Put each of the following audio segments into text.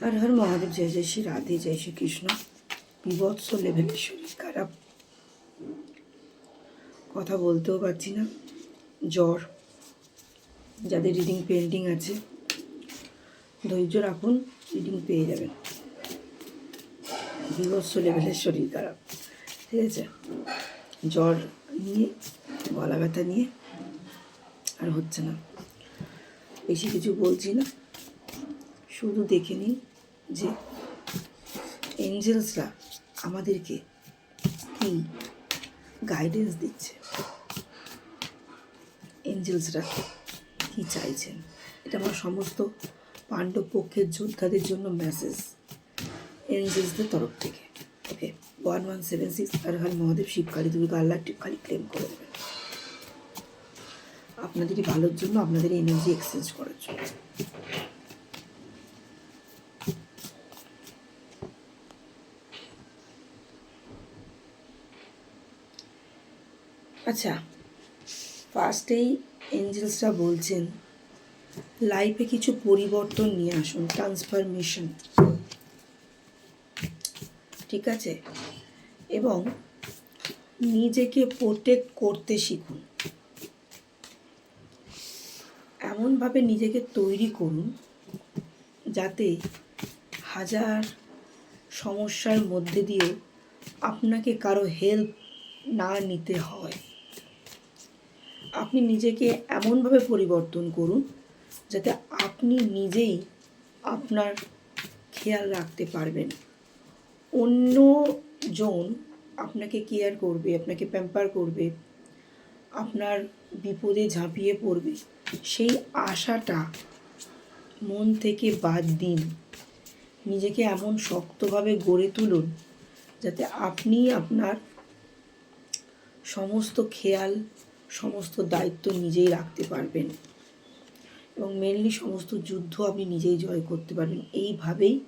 হর হর মহাদেব, জয় জয় শ্রী রাধে, জয় শ্রী কৃষ্ণ। বিভৎস লেভেলের শরীর খারাপ। কথা বলতেও পারছি না। জ্বর, যাদের রিডিং পেন্টিং আছে, ধৈর্য রাখুন রিডিং পেয়ে যাবেন। বিভৎস লেভেলের শরীর খারাপ, ঠিক আছে? জ্বর নিয়ে, গলা ব্যথা নিয়ে, আর হচ্ছে না। বেশি কিছু বলছি না। শুধু দেখে নিই যে এঞ্জেলসরা আমাদেরকে কি গাইডেন্স দিচ্ছে। এঞ্জেলসরা কি চাইছেন? এটা আমার সমস্ত পাণ্ডব পক্ষের যোদ্ধাদের জন্য মেসেজ এঞ্জেলসদের তরফ থেকে। Okay one one seven six আর হর মহাদেব, শিবকালী দুর্গা আল্লাহ খালি ক্লেম করে দেবেন। আপনাদেরই ভালোর জন্য, আপনাদের এনার্জি এক্সচেঞ্জ করার জন্য। আচ্ছা ফার্স্টেই এঞ্জেলসরা বলছেন লাইফে কিছু পরিবর্তন নিয়ে আসুন ট্রান্সফরমেশন ঠিক আছে? এবং নিজেকে প্রোটেক্ট করতে শিখুন। এমনভাবে নিজেকে তৈরি করুন, যাতে হাজার সমস্যার মধ্যে দিয়েও আপনাকে কারও হেল্প না নিতে হয়। আপনি নিজেকে এমনভাবে পরিবর্তন করুন যাতে আপনি নিজেই আপনার খেয়াল রাখতে পারবেন। অন্য জন আপনাকে কেয়ার করবে, আপনাকে প্যাম্পার করবে, আপনার বিপদে ঝাঁপিয়ে পড়বে, সেই আশাটা মন থেকে বাদ দিন। নিজেকে এমন শক্তভাবে গড়ে তুলুন যাতে আপনি আপনার সমস্ত খেয়াল সমস্ত দায়িত্ব নিজেই রাখতে পারবেন। এবং মেনলি সমস্ত যুদ্ধ আপনি নিজেই জয় করতে পারবেন। এইভাবেই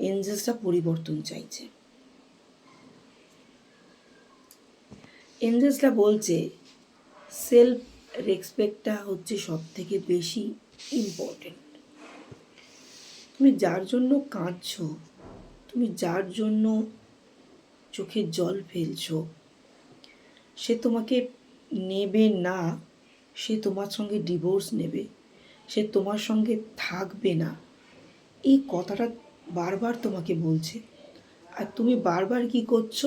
এনজেলসটা পরিবর্তন চাইছে। এনজেলসটা বলছে সেলফ রেসপেক্টটা হচ্ছে সব থেকে বেশি ইম্পর্টেন্ট তুমি যার জন্য কাঁদছো, তুমি যার জন্য চোখে জল ফেলছো সে তোমাকে নেবে না, সে তোমার সঙ্গে ডিভোর্স নেবে, সে তোমার সঙ্গে থাকবে না। এই কথাটা বারবার তোমাকে বলছে। আর তুমি বারবার কি করছ?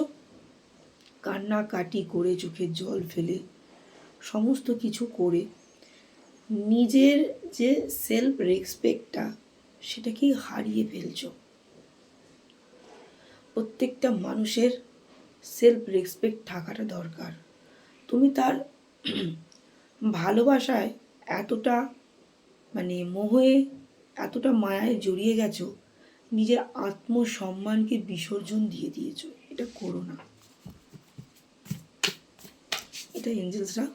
কান্নাকাটি করে চোখে জল ফেলে, সমস্ত কিছু করে নিজের যে সেলফ রেসপেক্টটা সেটাকেই হারিয়ে ফেলছো। প্রত্যেকটা মানুষের সেলফ রেসপেক্ট থাকাটা দরকার। তুমি তার ভালোবাসায় এতটা মানে মোহে, এতটা মায়ায় জড়িয়ে গেছো, নিজের আত্মসম্মানকে বিসর্জন দিয়ে দিয়েছ। এটা করো না। এটা এঞ্জেলসরা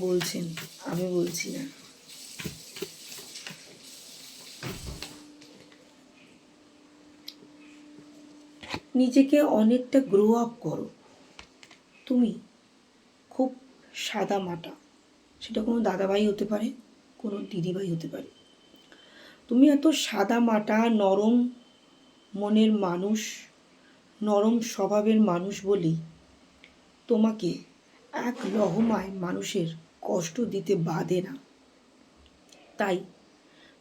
বলছেন, আমি বলছি না। নিজেকে অনেকটা গ্রো আপ করো। তুমি খুব সাদা মাটা। সেটা কোনো দাদাভাই হতে পারে, কোনো দিদিভাই হতে পারে। তুমি এত সাদা মাটা, নরম মনের মানুষ, নরম স্বভাবের মানুষ বলেই তোমাকে এক লহমায় মানুষের কষ্ট দিতে বাধে না। তাই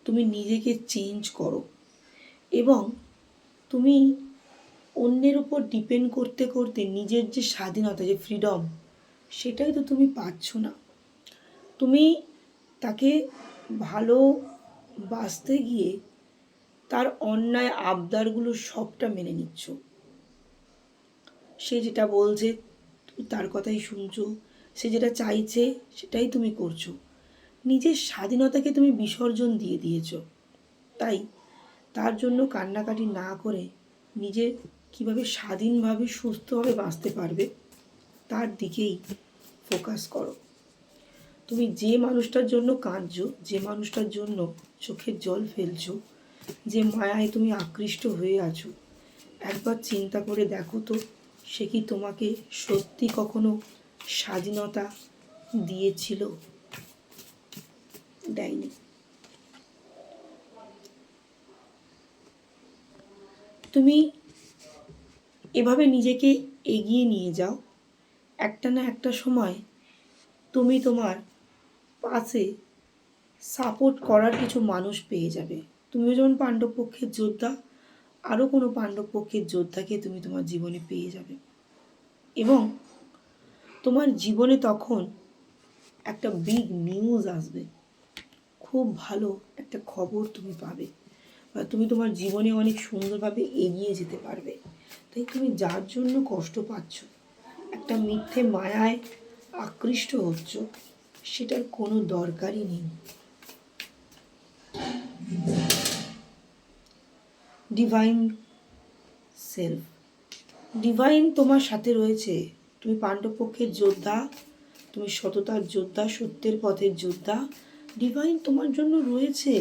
তুমি নিজেকে চেঞ্জ করো এবং তুমি অন্যের উপর ডিপেন্ড করতে করতে নিজের যে স্বাধীনতা, যে ফ্রিডম সেটাই তো তুমি পাচ্ছ না। তুমি তাকে ভালো বাঁচতে গিয়ে তার অন্যায় আবদারগুলো সবটা মেনে নিচ্ছ। সে যেটা বলছে তুমি তার কথাই শুনছো, সে যেটা চাইছে, সেটাই তুমি করছ। নিজের স্বাধীনতাকে তুমি বিসর্জন দিয়ে দিয়েছ। তাই তার জন্য কান্নাকাটি না করে নিজে কীভাবে স্বাধীনভাবে, সুস্থভাবে বাঁচতে পারবে, তার দিকেই ফোকাস করো। তুমি যে মানুষটার জন্য কাঁদছো, যে মানুষটার জন্য চোখের জল ফেলছো, যে মায়ায় তুমি আকৃষ্ট হয়ে আছো, একবার চিন্তা করে দেখো তো, সে কি তোমাকে সত্যি কখনো স্বাধীনতা দিয়েছিল? দেয়নি। তুমি এভাবে নিজেকে এগিয়ে নিয়ে যাও। একটা না একটা সময় তুমি তোমার পাশে সাপোর্ট করার কিছু মানুষ পেয়ে যাবে। তুমিও যেমন পাণ্ডব পক্ষের যোদ্ধা আরও কোনো পাণ্ডব পক্ষের যোদ্ধাকে তুমি তোমার জীবনে পেয়ে যাবে। এবং তোমার জীবনে তখন একটা বিগ নিউজ আসবে। খুব ভালো একটা খবর তুমি পাবে। বা তুমি তোমার জীবনে অনেক সুন্দরভাবে এগিয়ে যেতে পারবে। তাই তুমি যার জন্য কষ্ট পাচ্ছ একটা মিথ্যে মায়ায় আকৃষ্ট হচ্ছ, সেটার কোনো দরকারই নেই। ডিভাইন সেলফ ডিভাইন তোমার সাথে রয়েছে। তুমি পাণ্ডবপক্ষের যোদ্ধা, তুমি সততার যোদ্ধা, সত্যের পথের যোদ্ধা। ডিভাইন তোমার জন্য রয়েছে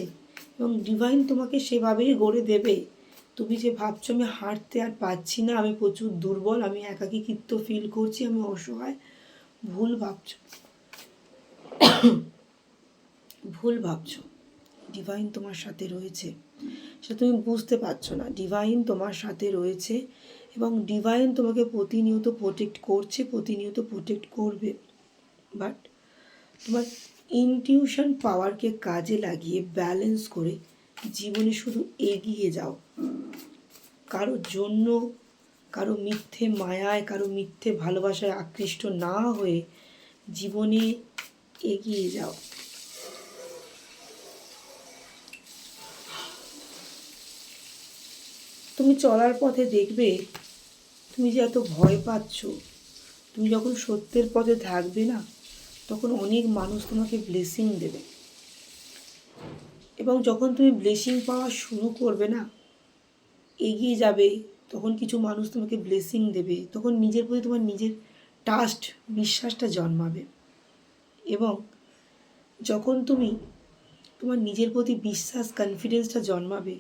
এবং ডিভাইন তোমাকে সেভাবেই গড়ে দেবে। তুমি যে ভাবছ আমি হাঁটতে আর পাচ্ছি না, আমি প্রচুর দুর্বল, আমি একাকিত্ব ফিল করছি, আমি অসহায়, ভুল ভাবছ। ভুল ভাবছ। ডিভাইন তোমার সাথে রয়েছে। সেটা তুমি বুঝতে পারছ না। ডিভাইন তোমার সাথে রয়েছে এবং ডিভাইন তোমাকে প্রতিনিয়ত প্রোটেক্ট করছে, প্রতিনিয়ত প্রোটেক্ট করবে। বাট তোমার ইনটিউশন পাওয়ারকে কাজে লাগিয়ে ব্যালেন্স করে জীবনে শুধু এগিয়ে যাও। কারও জন্য কারও মিথ্যে মায়ায়, কারও মিথ্যে ভালোবাসায় আকৃষ্ট না হয়ে জীবনে এগিয়ে যাও। তুমি চলার পথে দেখবে, তুমি যে এত ভয় পাচ্ছ। তুমি যখন সত্যের পথে থাকবে না, তখন অনেক মানুষ তোমাকে ব্লেসিং দেবে। এবং যখন তুমি ব্লেসিং পাওয়া শুরু করবে না এগিয়ে যাবে, তখন কিছু মানুষ তোমাকে ব্লেসিং দেবে, তখন নিজের প্রতি তোমার নিজের টাস্ট বিশ্বাসটা জন্মাবে। এবং যখন তুমি তোমার নিজের প্রতি বিশ্বাস কনফিডেন্সটা জন্মাবে,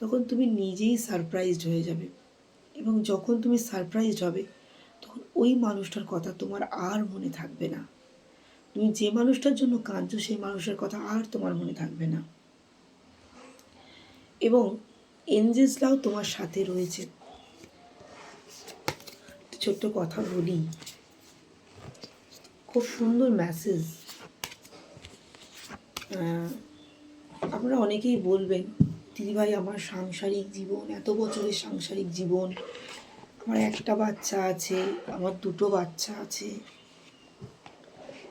তখন তুমি নিজেই সারপ্রাইজড হয়ে যাবে। এবং যখন তুমি সারপ্রাইজড হবে, তখন ওই মানুষটার কথা তোমার আর মনে থাকবে না। তুমি যে মানুষটার জন্য কাঁদছো, সেই মানুষের কথা আর তোমার মনে থাকবে না। এবং এঞ্জেলসরাও তোমার সাথে রয়েছে। ছোট্ট কথা বলি। খুব সুন্দর মেসেজ আপনারা অনেকেই বলবেন দিদিভাই আমার সাংসারিক জীবন, এত বছরের সাংসারিক জীবন, আমার একটা বাচ্চা আছে, আমার দুটো বাচ্চা আছে।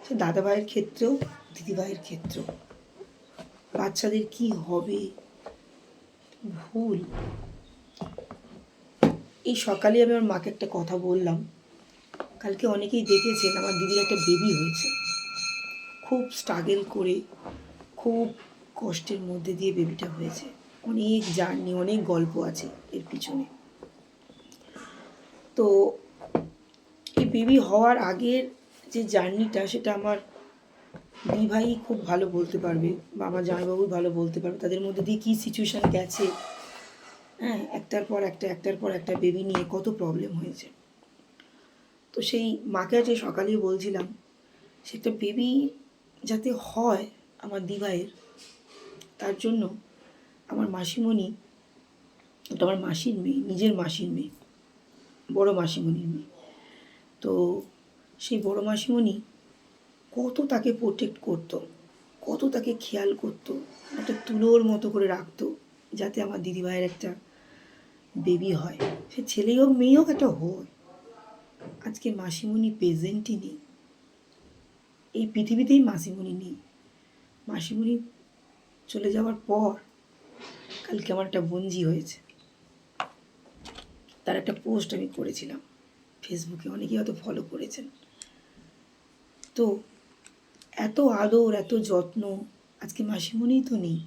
সে দাদাভাইয়ের ক্ষেত্রেও, দিদিভাইয়ের ক্ষেত্রেও। বাচ্চাদের কি হবে? ভুল। এই সকালে আমি আমার মাকে একটা কথা বললাম। কালকে অনেকেই দেখেছেন আমার দিদির একটা বেবি হয়েছে। খুব স্ট্রাগল করে, খুব কষ্টের মধ্যে দিয়ে বেবিটা হয়েছে। অনেক জার্নি অনেক গল্প আছে এর পিছনে। তো এই বেবি হওয়ার আগের যে জার্নিটা সেটা আমার দিভাই খুব ভালো বলতে পারবে বা আমার জামাইবাবু ভালো বলতে পারবে, তাদের মধ্যে দিয়ে কী সিচুয়েশান গেছে? হ্যাঁ একটার পর একটা, একটার পর একটা বেবি নিয়ে কত প্রবলেম হয়েছে। তো সেই মাকে আজকে সকালেই বলছিলাম সেটা বেবি যাতে হয় আমার দিভাইয়ের, তার জন্য আমার মাসিমণি ওটা আমার মাসির মেয়ে, নিজের মাসির মেয়ে, বড় মাসিমণির মেয়ে। তো সেই বড় মাসিমণি কত তাকে প্রোটেক্ট করতো, কত তাকে খেয়াল করতো, একটা তুলোর মতো করে রাখতো, যাতে আমার দিদিভাইয়ের একটা বেবি হয়। সে ছেলেই হোক মেয়ে হোক, একটা হয়। আজকে মাসিমণি প্রেজেন্টই নেই। এই পৃথিবীতেই মাসিমণি নেই। মাসিমণি চলে যাওয়ার পর কালকে আমার একটা বঞ্জি হয়েছে। তার একটা পোস্ট আমি করেছিলাম। ফেসবুকে অনেকেই হয়তো ফলো করেছেন। তো এত আদর, এত যত্ন, আজকে মাসিমণিই তো নেই।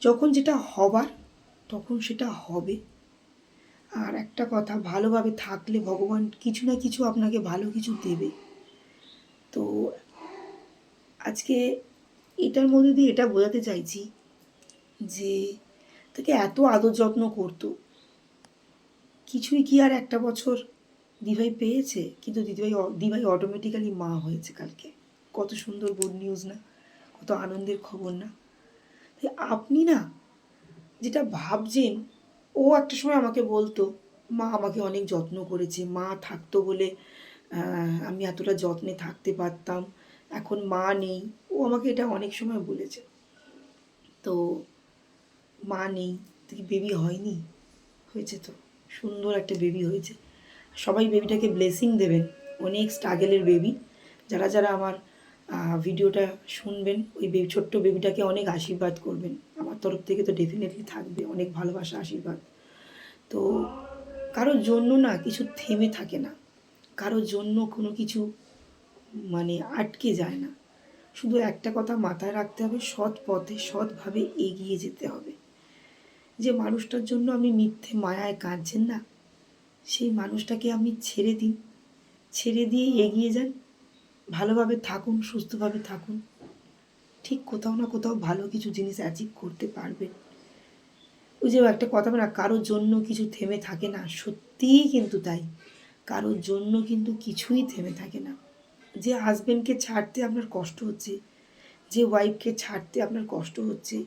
যখন যেটা হবার, তখন সেটা হবে। আর একটা কথা, ভালোভাবে থাকলে ভগবান কিছু না কিছু আপনাকে ভালো কিছু দেবে। তো আজকে এটার মধ্যে দিয়ে এটা বোঝাতে চাইছি যে, তাকে এত আদর যত্ন করতো। কিছুই কি আর একটা বছর দিভাই পেয়েছে, কিন্তু দিদিভাই দিভাই অটোমেটিক্যালি মা হয়েছে কালকে। কত সুন্দর গুড নিউজ না, কত আনন্দের খবর না। তাই আপনি না যেটা ভাবছেন, ও একটা সময় আমাকে বলতো, মা আমাকে অনেক যত্ন করেছে, মা থাকতো বলে আমি এতটা যত্নে থাকতে পারতাম, এখন মা নেই। ও আমাকে এটা অনেক সময় বলেছে। তো মা নেই, তো কি বেবি হয়নি? হয়েছে তো, সুন্দর একটা বেবি হয়েছে। সবাই বেবিটাকে ব্লেসিং দেবেন অনেক স্ট্রাগেলের বেবি যারা যারা আমার ভিডিওটা শুনবেন, ওই বেবি ছোট্ট বেবিটাকে অনেক আশীর্বাদ করবেন। আমার তরফ থেকে তো ডেফিনেটলি থাকবে। অনেক ভালোবাসা, আশীর্বাদ। তো কারোর জন্য না কিছু থেমে থাকে না। কারোর জন্য কোনো কিছু মানে আটকে যায় না। শুধু একটা কথা মাথায় রাখতে হবে, সৎ পথে, সৎভাবে এগিয়ে যেতে হবে। যে মানুষটার জন্য আপনি মিথ্যে মায়ায় কাঁদছেন না সেই মানুষটাকে আপনি ছেড়ে দিন ছেড়ে দিয়ে এগিয়ে যান ভালোভাবে থাকুন, সুস্থভাবে থাকুন। ঠিক কোথাও না কোথাও ভালো কিছু জিনিস অ্যাচিভ করতে পারবেন। ওই যে একটা কথা বলে না, কারোর জন্য কিছু থেমে থাকে না। সত্যিই কিন্তু তাই। কারোর জন্য কিন্তু কিছুই থেমে থাকে না। যে হাজবেন্ডকে ছাড়তে আপনার কষ্ট হচ্ছে, যে ওয়াইফকে ছাড়তে আপনার কষ্ট হচ্ছে,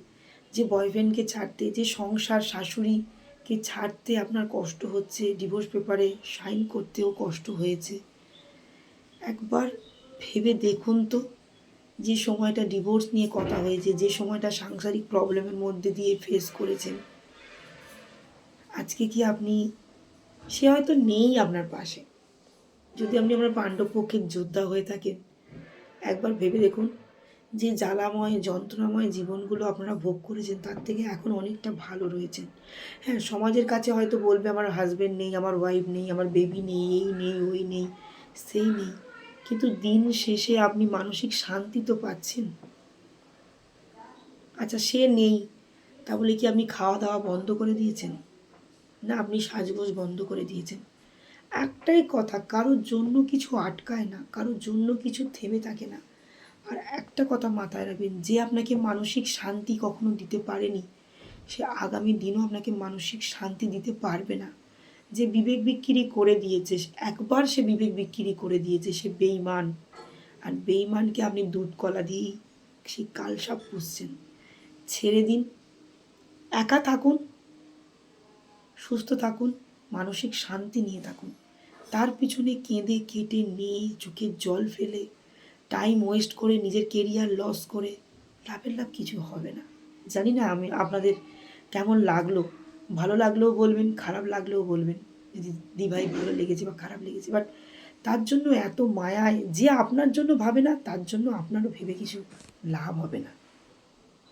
যে বয়ফ্রেন্ডকে ছাড়তে, যে সংসার শাশুড়িকে ছাড়তে আপনার কষ্ট হচ্ছে ডিভোর্স পেপারে সাইন করতেও কষ্ট হয়েছে। একবার ভেবে দেখুন তো, যে সময়টা ডিভোর্স নিয়ে কথা হয়েছে, যে সময়টা সাংসারিক প্রবলেমের মধ্যে দিয়ে ফেস করেছেন। আজকে কি আপনি, সে হয়তো নেই আপনার পাশে। যদি আপনি আপনার পাণ্ডব পক্ষের যোদ্ধা হয়ে থাকেন, একবার ভেবে দেখুন যে জ্বালাময়, যন্ত্রণাময় জীবনগুলো আপনারা ভোগ করেছেন, তার থেকে এখন অনেকটা ভালো রয়েছেন। হ্যাঁ সমাজের কাছে হয়তো বলবে, আমার হাজব্যান্ড নেই, আমার ওয়াইফ নেই, আমার বেবি নেই, এই নেই, ওই নেই, সেই নেই। কিন্তু দিন শেষে আপনি মানসিক শান্তি তো পাচ্ছেন। আচ্ছা সে নেই তা বলে কি আপনি খাওয়া দাওয়া বন্ধ করে দিয়েছেন? না, আপনি সাজগোজ বন্ধ করে দিয়েছেন। একটাই কথা, কারোর জন্য কিছু আটকায় না, কারোর জন্য কিছু থেমে থাকে না। আর একটা কথা মাথায় রাখবেন, যে আপনাকে মানসিক শান্তি কখনো দিতে পারেনি, সে আগামী দিনও আপনাকে মানসিক শান্তি দিতে পারবে না। যে বিবেক বিক্রি করে দিয়েছে, একবার সে বিবেক বিক্রি করে দিয়েছে, সে বেইমান আর বেইমানকে আপনি দুধ কলা দিয়েই সেই কালসাপ পুষছেন। ছেড়ে দিন, একা থাকুন, সুস্থ থাকুন, মানসিক শান্তি নিয়ে থাকুন। তার পিছনে কেঁদে কেটে নিয়ে চোখের জল ফেলে টাইম ওয়েস্ট করে নিজের কেরিয়ার লস করে লাভের লাভ কিছু হবে না। জানি না আমি আপনাদের কেমন লাগল। ভালো লাগলেও বলবেন, খারাপ লাগলেও বলবেন। যদি দিভাই ভালো লেগেছে বা খারাপ লেগেছে বাট তার জন্য এত মায়ায়, যে আপনার জন্য ভাবে না, তার জন্য আপনারও ভেবে কিছু লাভ হবে না।